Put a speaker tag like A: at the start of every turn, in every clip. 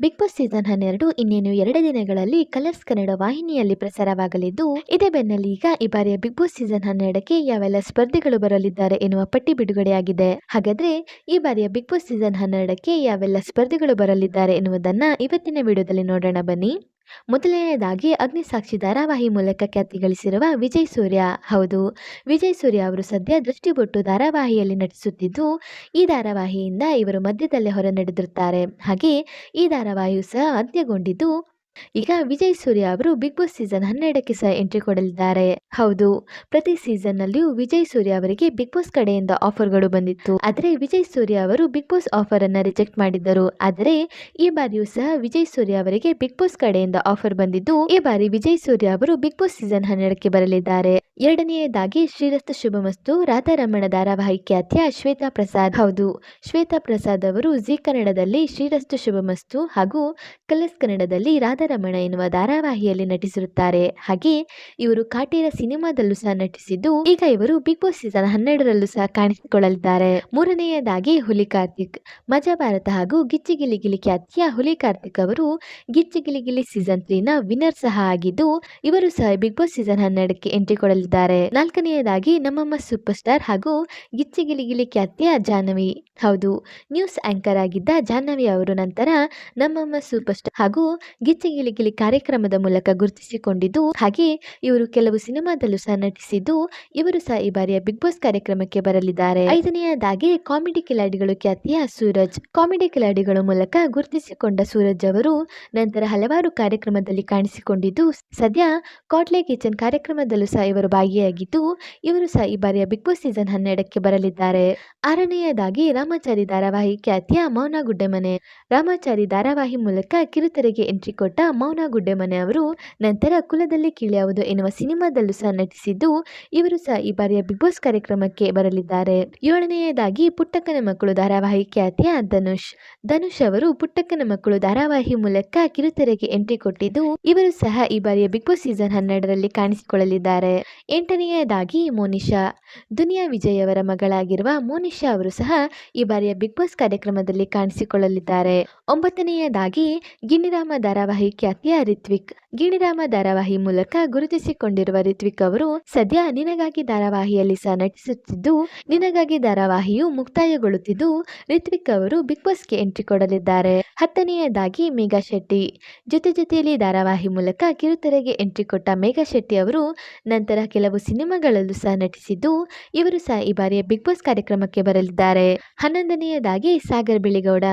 A: Big boss season ಹನ್ನೆರಡು ಇನ್ನೇನು ಎರಡು ದಿನಗಳಲ್ಲಿ ಕಲರ್ಸ್ ಕನ್ನಡ ವಾಹಿನಿಯಲ್ಲಿ ಪ್ರಸಾರವಾಗಲಿದ್ದು, ಇದೇ ಬೆನ್ನಲ್ಲಿ ಈಗ ಈ ಬಾರಿಯ ಬಿಗ್ ಬಾಸ್ ಸೀಸನ್ ಹನ್ನೆರಡಕ್ಕೆ ಯಾವೆಲ್ಲ ಸ್ಪರ್ಧಿಗಳು ಬರಲಿದ್ದಾರೆ ಎನ್ನುವ ಪಟ್ಟಿ ಬಿಡುಗಡೆಯಾಗಿದೆ. ಹಾಗಾದ್ರೆ ಈ ಬಾರಿಯ ಬಿಗ್ ಬಾಸ್ ಸೀಸನ್ ಹನ್ನೆರಡಕ್ಕೆ ಯಾವೆಲ್ಲ ಸ್ಪರ್ಧಿಗಳು ಬರಲಿದ್ದಾರೆ ಎನ್ನುವುದನ್ನ ಇವತ್ತಿನ ವಿಡಿಯೋದಲ್ಲಿ ನೋಡೋಣ ಬನ್ನಿ. ಮೊದಲನೆಯದಾಗಿ ಅಗ್ನಿಸಾಕ್ಷಿ ಧಾರಾವಾಹಿ ಮೂಲಕ ಖ್ಯಾತಿ ಗಳಿಸಿರುವ ವಿಜಯ್ ಸೂರ್ಯ. ಹೌದು, ವಿಜಯ್ ಸೂರ್ಯ ಅವರು ಸದ್ಯ ದೃಷ್ಟಿಬೊಟ್ಟು ಧಾರಾವಾಹಿಯಲ್ಲಿ ನಟಿಸುತ್ತಿದ್ದು, ಈ ಧಾರಾವಾಹಿಯಿಂದ ಇವರು ಮಧ್ಯದಲ್ಲೇ ಹೊರ ನಡೆದಿರುತ್ತಾರೆ ಹಾಗೆ ಈ ಧಾರಾವಾಹಿಯು ಸಹ ಅಂತ್ಯಗೊಂಡಿದ್ದು ಈಗ ವಿಜಯ್ ಸೂರ್ಯ ಅವರು ಬಿಗ್ ಬಾಸ್ ಸೀಸನ್ ಹನ್ನೆರಡಕ್ಕೆ ಸಹ ಎಂಟ್ರಿ ಕೊಡಲಿದ್ದಾರೆ. ಹೌದು, ಪ್ರತಿ ಸೀಸನ್ ನಲ್ಲಿಯೂ ವಿಜಯ್ ಸೂರ್ಯ ಅವರಿಗೆ ಬಿಗ್ ಬಾಸ್ ಕಡೆಯಿಂದ ಆಫರ್ಗಳು ಬಂದಿತ್ತು. ಆದರೆ ವಿಜಯ್ ಸೂರ್ಯ ಅವರು ಬಿಗ್ ಬಾಸ್ ಆಫರ್ ಅನ್ನ ರಿಜೆಕ್ಟ್ ಮಾಡಿದ್ದರು. ಆದರೆ ಈ ಬಾರಿಯೂ ಸಹ ವಿಜಯ್ ಸೂರ್ಯ ಅವರಿಗೆ ಬಿಗ್ ಬಾಸ್ ಕಡೆಯಿಂದ ಆಫರ್ ಬಂದಿದ್ದು, ಈ ಬಾರಿ ವಿಜಯ್ ಸೂರ್ಯ ಅವರು ಬಿಗ್ ಬಾಸ್ ಸೀಸನ್ ಹನ್ನೆರಡಕ್ಕೆ ಬರಲಿದ್ದಾರೆ. ಎರಡನೆಯದಾಗಿ ಶ್ರೀರಸ್ತ ಶುಭಮಸ್ತು. ರಾಧಾರಮಣ ಧಾರಾವಾಹಿ ಖ್ಯಾತಿಯ ಶ್ವೇತಾ ಪ್ರಸಾದ್. ಹೌದು, ಶ್ವೇತಾ ಪ್ರಸಾದ್ ಅವರು ಜಿ ಕನ್ನಡದಲ್ಲಿ ಶ್ರೀರಸ್ತು ಶುಭಮಸ್ತು ಹಾಗೂ ಕಲರ್ಸ್ ಕನ್ನಡದಲ್ಲಿ ರಾಧಾರಮಣ ಎನ್ನುವ ಧಾರಾವಾಹಿಯಲ್ಲಿ ನಟಿಸಿರುತ್ತಾರೆ. ಹಾಗೆ ಇವರು ಕಾಟೇರ ಸಿನಿಮಾದಲ್ಲೂ ಸಹ ನಟಿಸಿದ್ದು, ಈಗ ಇವರು ಬಿಗ್ ಬಾಸ್ ಸೀಸನ್ ಹನ್ನೆರಡರಲ್ಲೂ ಸಹ ಕಾಣಿಸಿಕೊಳ್ಳಲಿದ್ದಾರೆ. ಮೂರನೆಯದಾಗಿ ಹುಲಿ ಕಾರ್ತಿಕ್ ಮಜಾ ಭಾರತ ಹಾಗೂ ಗಿಚ್ಚಿ ಗಿಲಿ ಖ್ಯಾತಿಯ ಹುಲಿ ಕಾರ್ತಿಕ್ ಅವರು ಗಿಚ್ಚಿ ಗಿಲಿ ಸೀಸನ್ ತ್ರೀನ ವಿನ್ನರ್ ಸಹ ಆಗಿದ್ದು, ಇವರು ಸಹ ಬಿಗ್ ಬಾಸ್ ಸೀಸನ್ ಹನ್ನೆರಡಕ್ಕೆ ಎಂಟ್ರಿ ಕೊಡಲಿದ್ದಾರೆ. ನಾಲ್ಕನೆಯದಾಗಿ ನಮ್ಮಮ್ಮ ಸೂಪರ್ ಸ್ಟಾರ್ ಹಾಗೂ ಗಿಚ್ಚಿಗಿಲಿಗಿಲಿ ಗಿಲಿ ಗಿಲಿ ಖ್ಯಾತಿಯ ಜಾಹ್ನವಿ. ಹೌದು ನ್ಯೂಸ್ ಆಂಕರ್ ಆಗಿದ್ದ ಜಾಹ್ನವಿ ಅವರು ನಂತರ ನಮ್ಮಮ್ಮ ಸೂಪರ್ ಸ್ಟಾರ್ ಹಾಗೂ ಗಿಚ್ಚಿ ಗಿಲಿ ಗಿಲಿ ಕಾರ್ಯಕ್ರಮದ ಮೂಲಕ ಗುರುತಿಸಿಕೊಂಡಿದ್ದು, ಹಾಗೆ ಇವರು ಕೆಲವು ಸಿನಿಮಾದಲ್ಲೂ ಸಹ ನಟಿಸಿದ್ದು, ಇವರು ಸಹ ಈ ಬಾರಿಯ ಬಿಗ್ ಬಾಸ್ ಕಾರ್ಯಕ್ರಮಕ್ಕೆ ಬರಲಿದ್ದಾರೆ. ಐದನೆಯದಾಗಿ, ಕಾಮಿಡಿ ಕಿಲಾಡಿಗಳು ಖ್ಯಾತಿಯ ಸೂರಜ್. ಕಾಮಿಡಿ ಕಿಲಾಡಿಗಳ ಮೂಲಕ ಗುರುತಿಸಿಕೊಂಡ ಸೂರಜ್ ಅವರು ನಂತರ ಹಲವಾರು ಕಾರ್ಯಕ್ರಮದಲ್ಲಿ ಕಾಣಿಸಿಕೊಂಡಿದ್ದು, ಸದ್ಯ ಕಾಟ್ಲೆ ಕಿಚನ್ ಕಾರ್ಯಕ್ರಮದಲ್ಲೂ ಸಹ ಇವರು ಭಾಗಿಯಾಗಿದ್ದು, ಇವರು ಸಹ ಈ ಬಾರಿಯ ಬಿಗ್ ಬಾಸ್ ಸೀಸನ್ ಹನ್ನೆರಡಕ್ಕೆ ಬರಲಿದ್ದಾರೆ. ಆರನೆಯದಾಗಿ ರಾಮಾಚಾರಿ ಧಾರಾವಾಹಿ ಖ್ಯಾತಿಯ ಮೌನ ಗುಡ್ಡೆಮನೆ. ರಾಮಾಚಾರಿ ಧಾರಾವಾಹಿ ಮೂಲಕ ಕಿರುತೆರೆಗೆ ಎಂಟ್ರಿ ಕೊಟ್ಟ ಮೌನ ಗುಡ್ಡೆಮನೆ ಅವರು ನಂತರ ಕುಲದಲ್ಲಿ ಕೀಳ್ಯಾವುದು ಎನ್ನುವ ಸಿನಿಮಾದಲ್ಲೂ ಸಹ ನಟಿಸಿದ್ದು, ಇವರು ಸಹ ಈ ಬಾರಿಯ ಬಿಗ್ ಬಾಸ್ ಕಾರ್ಯಕ್ರಮಕ್ಕೆ ಬರಲಿದ್ದಾರೆ. ಏಳನೆಯದಾಗಿ ಪುಟ್ಟಕ್ಕನ ಮಕ್ಕಳು ಧಾರಾವಾಹಿ ಖ್ಯಾತಿಯ ಧನುಷ್. ಧನುಷ್ ಅವರು ಪುಟ್ಟಕ್ಕನ ಮಕ್ಕಳು ಧಾರಾವಾಹಿ ಮೂಲಕ ಕಿರುತೆರೆಗೆ ಎಂಟ್ರಿ ಕೊಟ್ಟಿದ್ದು, ಇವರು ಸಹ ಈ ಬಾರಿಯ ಬಿಗ್ ಬಾಸ್ ಸೀಸನ್ ಹನ್ನೆರಡರಲ್ಲಿ ಕಾಣಿಸಿಕೊಳ್ಳಲಿದ್ದಾರೆ. ಎಂಟನೆಯದಾಗಿ ಮೋನಿಶಾ. ದುನಿಯಾ ವಿಜಯ್ ಅವರ ಮಗಳಾಗಿರುವ ಮೋನಿಶಾ ಅವರು ಸಹ ಈ ಬಾರಿಯ ಬಿಗ್ ಬಾಸ್ ಕಾರ್ಯಕ್ರಮದಲ್ಲಿ ಕಾಣಿಸಿಕೊಳ್ಳಲಿದ್ದಾರೆ. ಒಂಬತ್ತನೆಯದಾಗಿ ಗಿಣಿರಾಮ ಧಾರಾವಾಹಿ ಖ್ಯಾತಿಯ ರಿತ್ವಿಕ್. ಗಿಣಿರಾಮ ಧಾರಾವಾಹಿ ಮೂಲಕ ಗುರುತಿಸಿಕೊಂಡಿರುವ ರಿತ್ವಿಕ್ ಅವರು ಸದ್ಯ ನಿನಗಾಗಿ ಧಾರಾವಾಹಿಯಲ್ಲಿ ಸಹ ನಟಿಸುತ್ತಿದ್ದು, ನಿನಗಾಗಿ ಧಾರಾವಾಹಿಯು ಮುಕ್ತಾಯಗೊಳ್ಳುತ್ತಿದ್ದು, ರಿತ್ವಿಕ್ ಅವರು ಬಿಗ್ ಬಾಸ್ಗೆ ಎಂಟ್ರಿ ಕೊಡಲಿದ್ದಾರೆ. ಹತ್ತನೆಯದಾಗಿ ಮೇಘಾ ಶೆಟ್ಟಿ. ಜೊತೆ ಜೊತೆಯಲ್ಲಿ ಧಾರಾವಾಹಿ ಮೂಲಕ ಕಿರುತೆರೆಗೆ ಎಂಟ್ರಿ ಕೊಟ್ಟ ಮೇಘಾ ಶೆಟ್ಟಿ ಅವರು ನಂತರ ಕೆಲವು ಸಿನಿಮಾಗಳಲ್ಲೂ ಸಹ ನಟಿಸಿದ್ದು ಇವರು ಸಹ ಈ ಬಾರಿಯ ಬಿಗ್ ಬಾಸ್ ಕಾರ್ಯಕ್ರಮಕ್ಕೆ ಬರಲಿದ್ದಾರೆ. ಹನ್ನೊಂದನೆಯದಾಗಿ ಸಾಗರ್ ಬಿಳಿಗೌಡ.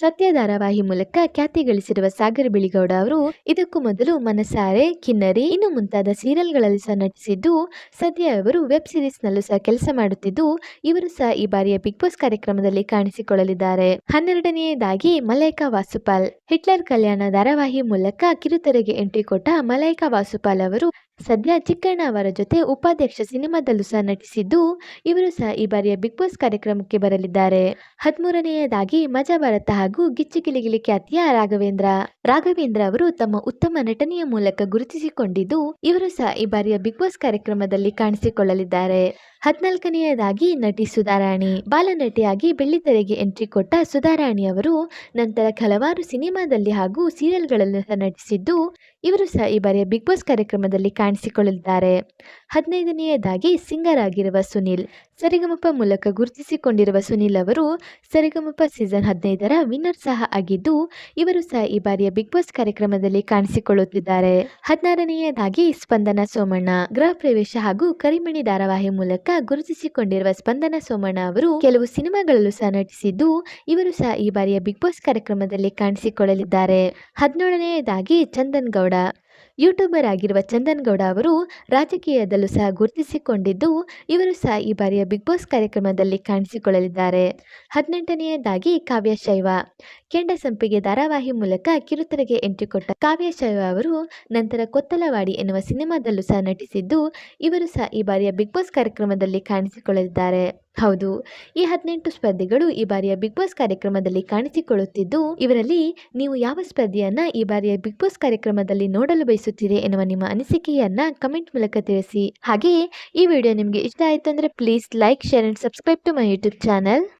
A: ಸತ್ಯ ಧಾರಾವಾಹಿ ಮೂಲಕ ಖ್ಯಾತಿ ಗಳಿಸಿರುವ ಸಾಗರ್ ಬಿಳಿಗೌಡ ಅವರು ಇದಕ್ಕೂ ಮೊದಲು ಮನಸಾರೆ, ಕಿನ್ನರಿ, ಇನ್ನು ಮುಂತಾದ ಸೀರಿಯಲ್ಗಳಲ್ಲಿ ಸಹ ನಟಿಸಿದ್ದು ಸದ್ಯ ಅವರು ವೆಬ್ ಸೀರೀಸ್ನಲ್ಲೂ ಸಹ ಕೆಲಸ ಮಾಡುತ್ತಿದ್ದು ಇವರು ಸಹ ಈ ಬಾರಿಯ ಬಿಗ್ ಬಾಸ್ ಕಾರ್ಯಕ್ರಮದಲ್ಲಿ ಕಾಣಿಸಿಕೊಳ್ಳಲಿದ್ದಾರೆ. ಹನ್ನೆರಡನೆಯದಾಗಿ ಮಲೈಕಾ ವಾಸುಪಾಲ್. ಹಿಟ್ಲರ್ ಕಲ್ಯಾಣ ಧಾರಾವಾಹಿ ಮೂಲಕ ಕಿರುತೆರೆಗೆ ಎಂಟ್ರಿ ಕೊಟ್ಟ ಮಲೈಕಾ ವಾಸುಪಾಲ್ ಅವರು ಸದ್ಯ ಚಿಕ್ಕಣ್ಣ ಅವರ ಜೊತೆ ಉಪಾಧ್ಯಕ್ಷ ಸಿನಿಮಾದಲ್ಲೂ ಸಹ ನಟಿಸಿದ್ದು, ಇವರು ಸಹ ಈ ಬಾರಿಯ ಬಿಗ್ ಬಾಸ್ ಕಾರ್ಯಕ್ರಮಕ್ಕೆ ಬರಲಿದ್ದಾರೆ. ಹದಿಮೂರನೆಯದಾಗಿ ಮಜಾ ಭಾರತ ಹಾಗೂ ಗಿಚ್ಚಿಗಿಲಿಗಿಲಿ ಖ್ಯಾತಿಯ ರಾಘವೇಂದ್ರ. ರಾಘವೇಂದ್ರ ಅವರು ತಮ್ಮ ಉತ್ತಮ ನಟನೆಯ ಮೂಲಕ ಗುರುತಿಸಿಕೊಂಡಿದ್ದು, ಇವರು ಸಹ ಈ ಬಾರಿಯ ಬಿಗ್ ಬಾಸ್ ಕಾರ್ಯಕ್ರಮದಲ್ಲಿ ಕಾಣಿಸಿಕೊಳ್ಳಲಿದ್ದಾರೆ. ಹದಿನಾಲ್ಕನೆಯದಾಗಿ ನಟಿ ಸುಧಾರಾಣಿ. ಬಾಲನಟಿಯಾಗಿ ಬೆಳ್ಳಿತೆರೆಗೆ ಎಂಟ್ರಿ ಕೊಟ್ಟ ಸುಧಾರಾಣಿ ಅವರು ನಂತರ ಹಲವಾರು ಸಿನಿಮಾದಲ್ಲಿ ಹಾಗೂ ಸೀರಿಯಲ್ಗಳಲ್ಲಿ ಸಹ ನಟಿಸಿದ್ದು, ಇವರು ಸಹ ಈ ಬಾರಿಯ ಬಿಗ್ ಬಾಸ್ ಕಾರ್ಯಕ್ರಮದಲ್ಲಿ ಕಾಣಿಸಿಕೊಳ್ಳಲಿದ್ದಾರೆ. ಹದಿನೈದನೆಯದಾಗಿ ಸಿಂಗರ್ ಆಗಿರುವ ಸುನಿಲ್, ಸರಿಗಮಪ ಮೂಲಕ ಗುರುತಿಸಿಕೊಂಡಿರುವ ಸುನಿಲ್ ಅವರು ಸರಿಗಮಪ ಸೀಸನ್ ಹದಿನೈದರ ವಿನ್ನರ್ ಸಹ ಆಗಿದ್ದು, ಇವರು ಸಹ ಈ ಬಾರಿಯ ಬಿಗ್ ಬಾಸ್ ಕಾರ್ಯಕ್ರಮದಲ್ಲಿ ಕಾಣಿಸಿಕೊಳ್ಳುತ್ತಿದ್ದಾರೆ. ಹದಿನಾರನೆಯದಾಗಿ ಸ್ಪಂದನ ಸೋಮಣ್ಣ, ಗೃಹ ಪ್ರವೇಶ ಹಾಗೂ ಕರಿಮಣಿ ಧಾರಾವಾಹಿ ಮೂಲಕ ಗುರುತಿಸಿಕೊಂಡಿರುವ ಸ್ಪಂದನ ಸೋಮಣ್ಣ ಅವರು ಕೆಲವು ಸಿನಿಮಾಗಳಲ್ಲೂ ಸಹ ನಟಿಸಿದ್ದು, ಇವರು ಸಹ ಈ ಬಾರಿಯ ಬಿಗ್ ಬಾಸ್ ಕಾರ್ಯಕ್ರಮದಲ್ಲಿ ಕಾಣಿಸಿಕೊಳ್ಳಲಿದ್ದಾರೆ. ಹದಿನೇಳನೆಯದಾಗಿ ಚಂದನ್ ಗೌಡ ಯೂಟ್ಯೂಬರ್ ಆಗಿರುವ ಚಂದನ್ ಗೌಡ ಅವರು ರಾಜಕೀಯದಲ್ಲೂ ಸಹ ಗುರುತಿಸಿಕೊಂಡಿದ್ದು, ಇವರು ಸಹ ಈ ಬಾರಿಯ ಬಿಗ್ ಬಾಸ್ ಕಾರ್ಯಕ್ರಮದಲ್ಲಿ ಕಾಣಿಸಿಕೊಳ್ಳಲಿದ್ದಾರೆ. ಹದಿನೆಂಟನೆಯದಾಗಿ ಕಾವ್ಯ ಶೈವ. ಕೆಂಡ ಸಂಪಿಗೆ ಧಾರಾವಾಹಿ ಮೂಲಕ ಕಿರುತೆರೆಗೆ ಎಂಟ್ರಿ ಕೊಟ್ಟ ಕಾವ್ಯ ಶೈವ ಅವರು ನಂತರ ಕೊತ್ತಲವಾಡಿ ಎನ್ನುವ ಸಿನಿಮಾದಲ್ಲೂ ಸಹ ನಟಿಸಿದ್ದು, ಇವರು ಸಹ ಈ ಬಾರಿಯ ಬಿಗ್ ಬಾಸ್ ಕಾರ್ಯಕ್ರಮದಲ್ಲಿ ಕಾಣಿಸಿಕೊಳ್ಳಲಿದ್ದಾರೆ. ಹೌದು, ಈ ಹದಿನೆಂಟು ಸ್ಪರ್ಧಿಗಳು ಈ ಬಾರಿಯ ಬಿಗ್ ಬಾಸ್ ಕಾರ್ಯಕ್ರಮದಲ್ಲಿ ಕಾಣಿಸಿಕೊಳ್ಳುತ್ತಿದ್ದು, ಇವರಲ್ಲಿ ನೀವು ಯಾವ ಸ್ಪರ್ಧಿಯನ್ನ ಈ ಬಾರಿಯ ಬಿಗ್ ಬಾಸ್ ಕಾರ್ಯಕ್ರಮದಲ್ಲಿ ನೋಡಲು ಬಯಸುತ್ತೀರಿ? ಎನ್ನುವ ನಿಮ್ಮ ಅನಿಸಿಕೆಯನ್ನ ಕಮೆಂಟ್ ಮೂಲಕ ತಿಳಿಸಿ. ಹಾಗೆಯೇ ಈ ವಿಡಿಯೋ ನಿಮಗೆ ಇಷ್ಟ ಆಯಿತು ಅಂದರೆ please like share and subscribe to my YouTube channel